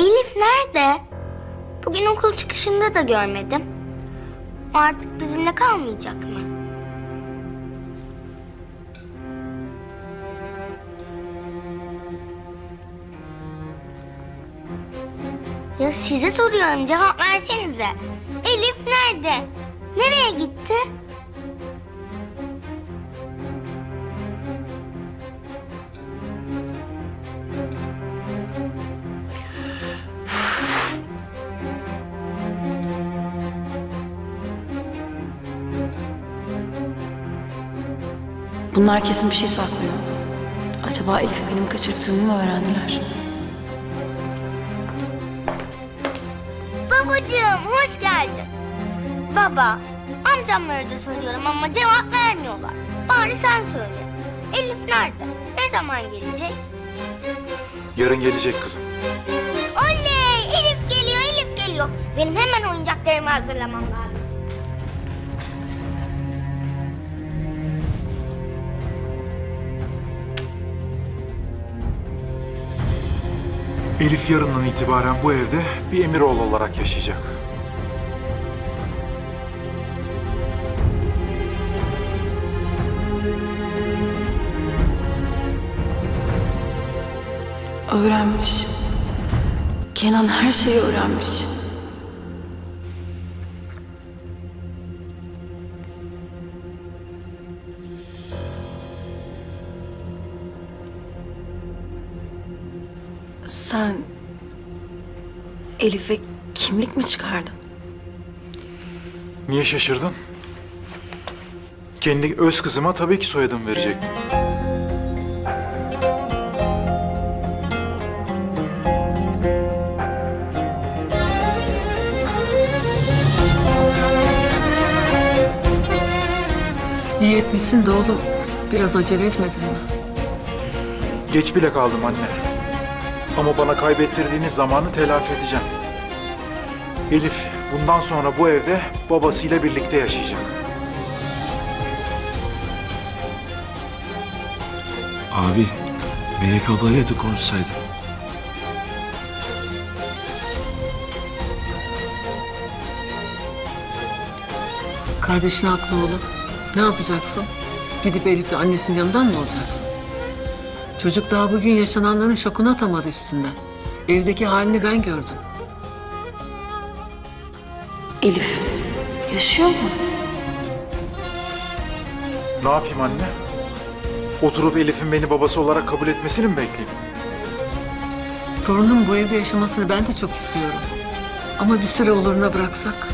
Elif nerede? Bugün okul çıkışında da görmedim. O artık bizimle kalmayacak mı? Ya size soruyorum cevap versenize. Elif nerede? Nereye gitti? Bunlar kesin bir şey saklıyor. Acaba Elif'i benim kaçırttığımı mı öğrendiler? Babacığım hoş geldin. Baba, amcamlara da soruyorum ama cevap vermiyorlar. Bari sen söyle. Elif nerede? Ne zaman gelecek? Yarın gelecek kızım. Oley! Elif geliyor, Elif geliyor. Benim hemen oyuncaklarımı hazırlamam lazım. Elif yarından itibaren bu evde bir Emiroğlu olarak yaşayacak. Öğrenmiş. Kenan her şeyi öğrenmiş. Sen Elif'e kimlik mi çıkardın? Niye şaşırdın? Kendi öz kızıma tabii ki soyadımı verecektim. İyi etmişsin de oğlum. Biraz acele etmedin mi? Geç bile kaldım anne. Ama bana kaybettirdiğiniz zamanı telafi edeceğim. Elif bundan sonra bu evde babasıyla birlikte yaşayacak. Abi, Melek ablayla da konuşsaydın. Kardeşin haklı oğlum. Ne yapacaksın? Gidip Elif'le annesinin yanından mı olacaksın? Çocuk daha bugün yaşananların şokunu atamadı üstünden. Evdeki halini ben gördüm. Elif yaşıyor mu? Ne yapayım anne? Oturup Elif'in beni babası olarak kabul etmesini mi bekleyeyim? Torunun bu evde yaşamasını ben de çok istiyorum. Ama bir süre oluruna bıraksak.